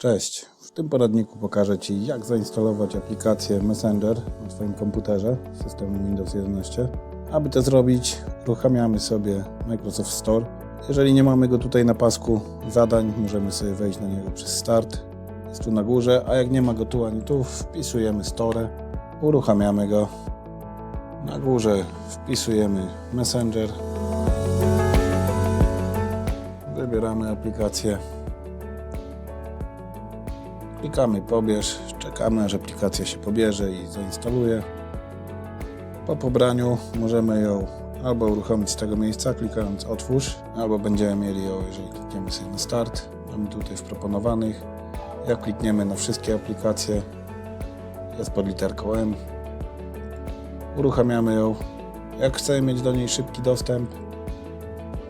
Cześć, w tym poradniku pokażę Ci jak zainstalować aplikację Messenger na swoim komputerze systemu Windows 11. Aby to zrobić uruchamiamy sobie Microsoft Store. Jeżeli nie mamy go tutaj na pasku zadań, możemy sobie wejść na niego przez Start. Jest tu na górze, a jak nie ma go tu ani tu, wpisujemy Store, uruchamiamy go. Na górze wpisujemy Messenger. Wybieramy aplikację. Klikamy pobierz, czekamy aż aplikacja się pobierze i zainstaluje. Po pobraniu możemy ją albo uruchomić z tego miejsca klikając otwórz, albo będziemy mieli ją, jeżeli klikniemy sobie na start. Mamy tutaj w proponowanych. Jak klikniemy na wszystkie aplikacje, jest pod literką M. Uruchamiamy ją. Jak chcemy mieć do niej szybki dostęp,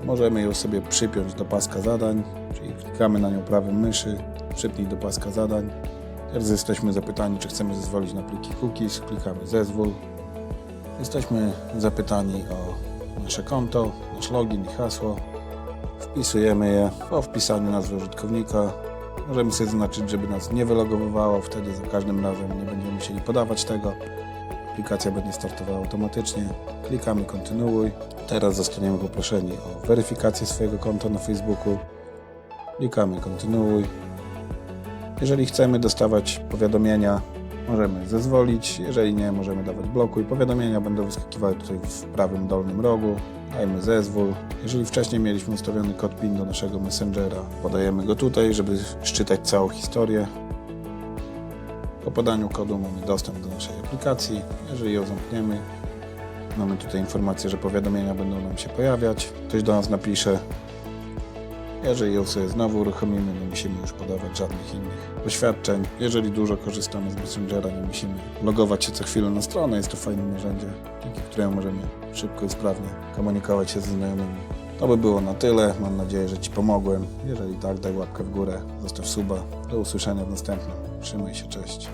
możemy ją sobie przypiąć do paska zadań, czyli klikamy na nią prawym myszy, przypnij do paska zadań. Teraz jesteśmy zapytani, czy chcemy zezwolić na pliki cookies, klikamy zezwól. Jesteśmy zapytani o nasze konto, nasz login i hasło. Wpisujemy je po wpisaniu nazwy użytkownika. Możemy sobie zaznaczyć, żeby nas nie wylogowywało, wtedy za każdym razem nie będziemy musieli podawać tego. Aplikacja będzie startowała automatycznie. Klikamy kontynuuj. Teraz zostaniemy poproszeni o weryfikację swojego konta na Facebooku. Klikamy kontynuuj. Jeżeli chcemy dostawać powiadomienia, możemy zezwolić. Jeżeli nie, możemy dawać blokuj. Powiadomienia będą wyskakiwały tutaj w prawym dolnym rogu. Dajmy zezwól. Jeżeli wcześniej mieliśmy ustawiony kod PIN do naszego Messengera, podajemy go tutaj, żeby szczytać całą historię. Po podaniu kodu mamy dostęp do naszej aplikacji. Jeżeli ją zamkniemy, mamy tutaj informację, że powiadomienia będą nam się pojawiać. Ktoś do nas napisze, jeżeli ją sobie znowu uruchomimy, nie musimy już podawać żadnych innych oświadczeń. Jeżeli dużo korzystamy z Messengera, nie musimy logować się co chwilę na stronę. Jest to fajne narzędzie, dzięki któremu możemy szybko i sprawnie komunikować się ze znajomymi. To by było na tyle. Mam nadzieję, że Ci pomogłem. Jeżeli tak, daj łapkę w górę, zostaw suba. Do usłyszenia w następnym. Trzymaj się, cześć.